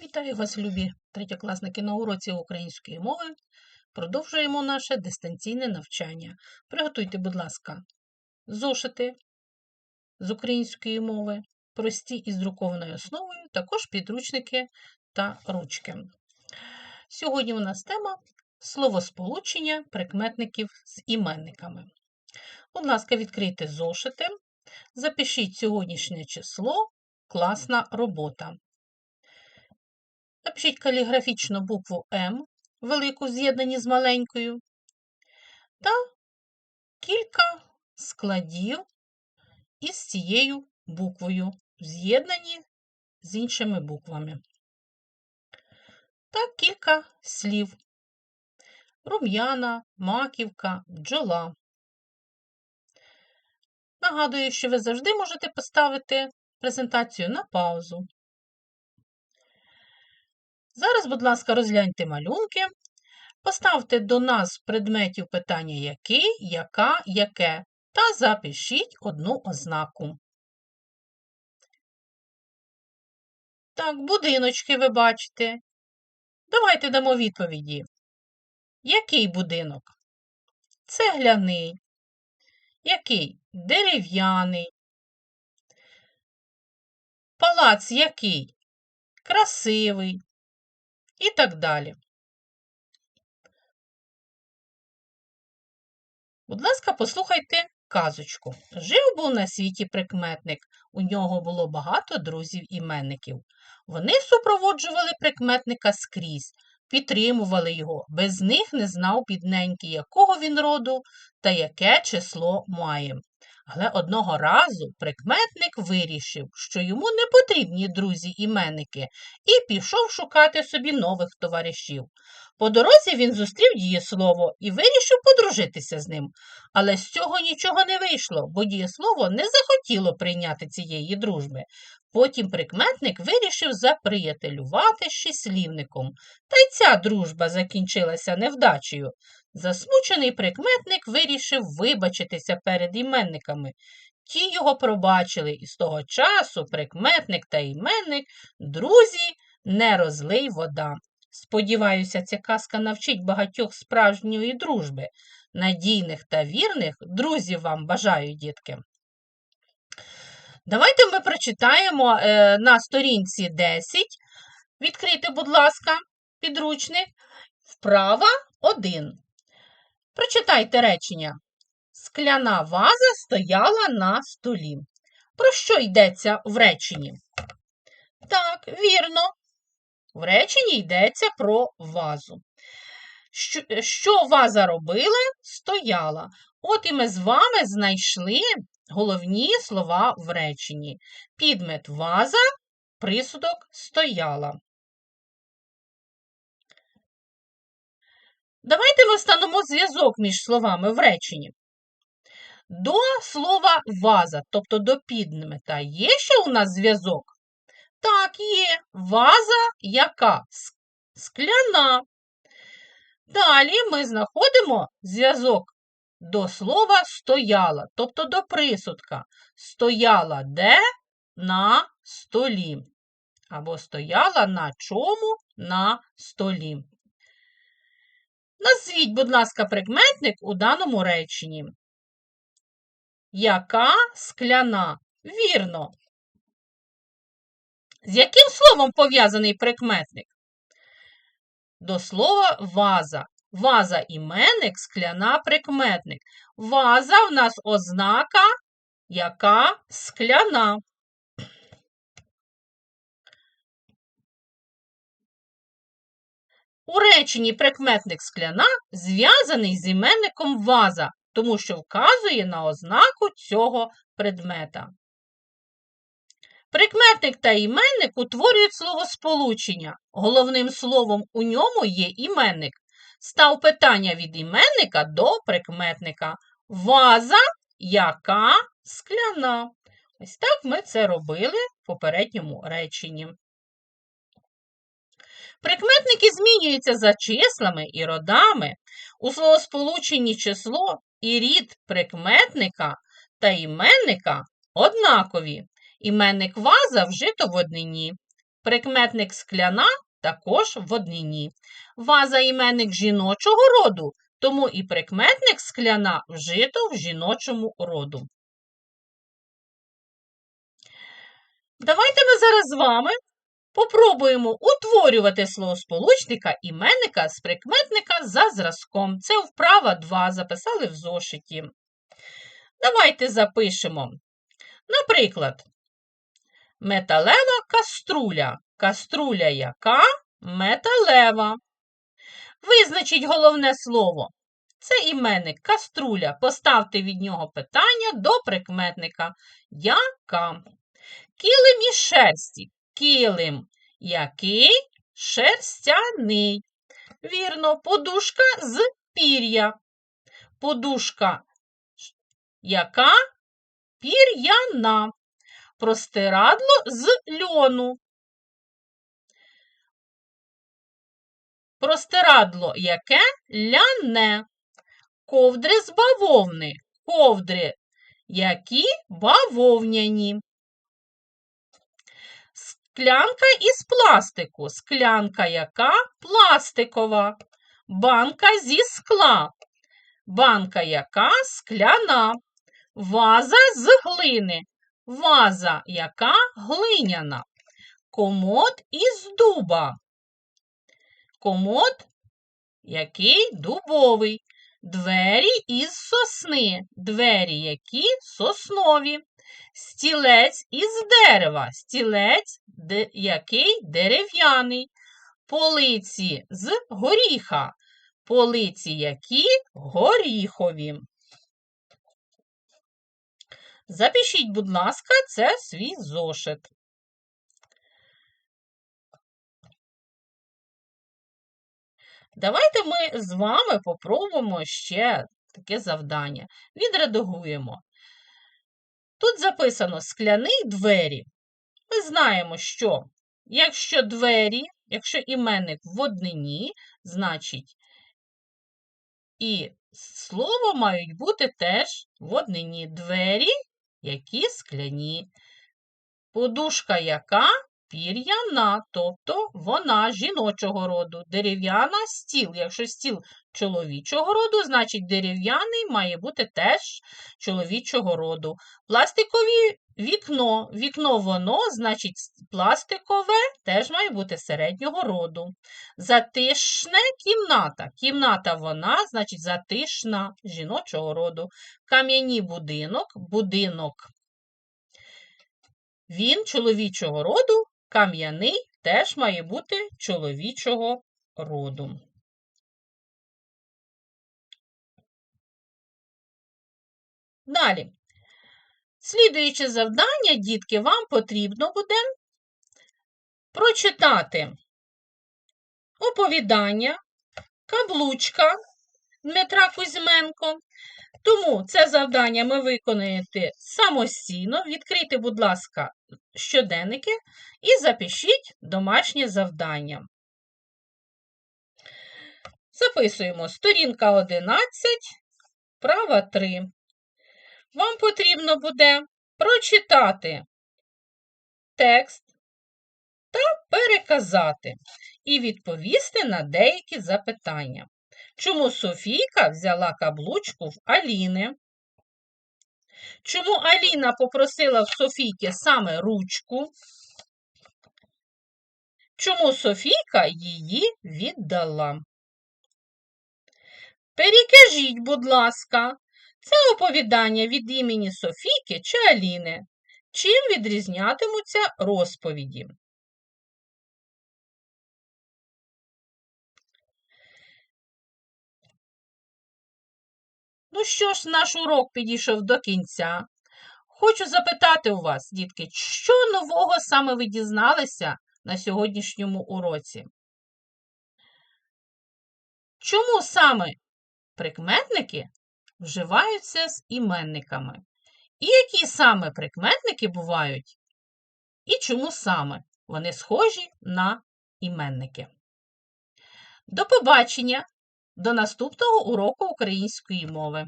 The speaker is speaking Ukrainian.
Вітаю вас, любі третьокласники на уроці української мови. Продовжуємо наше дистанційне навчання. Приготуйте, будь ласка, зошити з української мови, прості із друкованою основою, також підручники та ручки. Сьогодні у нас тема словосполучення прикметників з іменниками. Будь ласка, відкрийте зошити, запишіть сьогоднішнє число, класна робота. Напишіть каліграфічну букву М, велику з'єднані з маленькою, та кілька складів із цією буквою, з'єднані з іншими буквами. Та кілька слів. Рум'яна, маківка, бджола. Нагадую, що ви завжди можете поставити презентацію на паузу. Зараз, будь ласка, розгляньте малюнки. Поставте до назв предметів питання який, яка, яке та запишіть одну ознаку. Так, будиночки ви бачите. Давайте дамо відповіді. Який будинок? Цегляний. Який? Дерев'яний. Палац який? Красивий і так далі. Будь ласка, послухайте казочку. Жив був на світі прикметник, у нього було багато друзів-іменників. Вони супроводжували прикметника скрізь, підтримували його, без них не знав бідненький, якого він роду та яке число має. Але одного разу прикметник вирішив, що йому не потрібні друзі-іменники, і пішов шукати собі нових товаришів. По дорозі він зустрів дієслово і вирішив подружитися з ним. Але з цього нічого не вийшло, бо дієслово не захотіло прийняти цієї дружби. Потім прикметник вирішив заприятелювати з числівником. Та й ця дружба закінчилася невдачею. Засмучений прикметник вирішив вибачитися перед іменниками. Ті його пробачили, і з того часу прикметник та іменник друзі не розлий вода. Сподіваюся, ця казка навчить багатьох справжньої дружби. Надійних та вірних друзів вам бажаю, дітки. Давайте ми прочитаємо е, на сторінці 10. Відкрийте, будь ласка, підручник. Вправа 1. Прочитайте речення. Скляна ваза стояла на столі. Про що йдеться в реченні? Так, вірно. В реченні йдеться про вазу. Що, ваза робила? Стояла. От і ми з вами знайшли головні слова в реченні. Підмет ваза, присудок стояла. Давайте встановимо зв'язок між словами в реченні. До слова ваза, тобто до підмета, є ще у нас зв'язок? Так, є ваза яка? Скляна. Далі ми знаходимо зв'язок до слова стояла, тобто до присудка. Стояла де? На столі. Або стояла на чому? На столі. Назвіть, будь ласка, прикметник у даному реченні. Яка скляна? Вірно. З яким словом пов'язаний прикметник? До слова ваза. Ваза іменник, скляна прикметник. Ваза в нас ознака, яка скляна. У реченні прикметник скляна зв'язаний з іменником ваза, тому що вказує на ознаку цього предмета. Прикметник та іменник утворюють словосполучення. Головним словом у ньому є іменник. Став питання від іменника до прикметника. Ваза, яка скляна. Ось так ми це робили в попередньому реченні. Прикметники змінюються за числами і родами. У словосполученні число і рід прикметника та іменника однакові. Іменник ваза вжито в однині. Прикметник скляна також в однині. Ваза іменник жіночого роду, тому і прикметник скляна вжито в жіночому роду. Давайте ми зараз з вами попробуємо утворювати словосполучника іменника з прикметника за зразком. Це вправа 2, записали в зошиті. Давайте запишемо. Наприклад, металева каструля. Каструля яка? Металева. Визначіть головне слово. Це іменник каструля. Поставте від нього питання до прикметника. Яка? Килим із шерсті. Килим який? Шерстяний. Вірно, подушка з пір'я. Подушка яка? Пір'яна. Простирадло з льону. Простирадло яке? Ляне. Ковдри з бавовни. Ковдри які бавовняні. Склянка із пластику. Склянка яка? Пластикова. Банка зі скла. Банка яка? Скляна. Ваза з глини. Ваза яка? Глиняна. Комод із дуба. Комод який? Дубовий. Двері із сосни. Двері які? Соснові. Стілець із дерева. Стілець де, який? Дерев'яний. Полиці з горіха. Полиці які? Горіхові. Запишіть, будь ласка, це свій зошит. Давайте ми з вами попробуємо ще таке завдання. Відредагуємо. Тут записано скляний двері. Ми знаємо, що якщо двері, якщо іменник в однині, значить і слово мають бути теж в однині двері, які скляні. Подушка яка пір'яна, тобто вона жіночого роду. Дерев'яна стіл. Якщо стіл чоловічого роду, значить дерев'яний має бути теж чоловічого роду. Пластикові вікно. Вікно воно, значить, пластикове теж має бути середнього роду. Затишне кімната. Кімната вона, значить, затишна жіночого роду. Кам'яні будинок, будинок. Він чоловічого роду, кам'яний теж має бути чоловічого роду. Далі. Слідуюче завдання, дітки, вам потрібно буде прочитати оповідання, каблучка Дмитра Кузьменко. Тому це завдання ми виконуєте самостійно. Відкрийте, будь ласка, щоденники і запишіть домашнє завдання. Записуємо сторінка 11, права 3. Вам потрібно буде прочитати текст та переказати і відповісти на деякі запитання. Чому Софійка взяла каблучку в Аліни? Чому Аліна попросила в Софійки саме ручку? Чому Софійка її віддала? Перекажіть, будь ласка, це оповідання від імені Софійки чи Аліни. Чим відрізнятимуться розповіді? Що ж, наш урок підійшов до кінця. Хочу запитати у вас, дітки, що нового саме ви дізналися на сьогоднішньому уроці? Чому саме прикметники вживаються з іменниками? І які саме прикметники бувають? І чому саме вони схожі на іменники? До побачення! До наступного уроку української мови.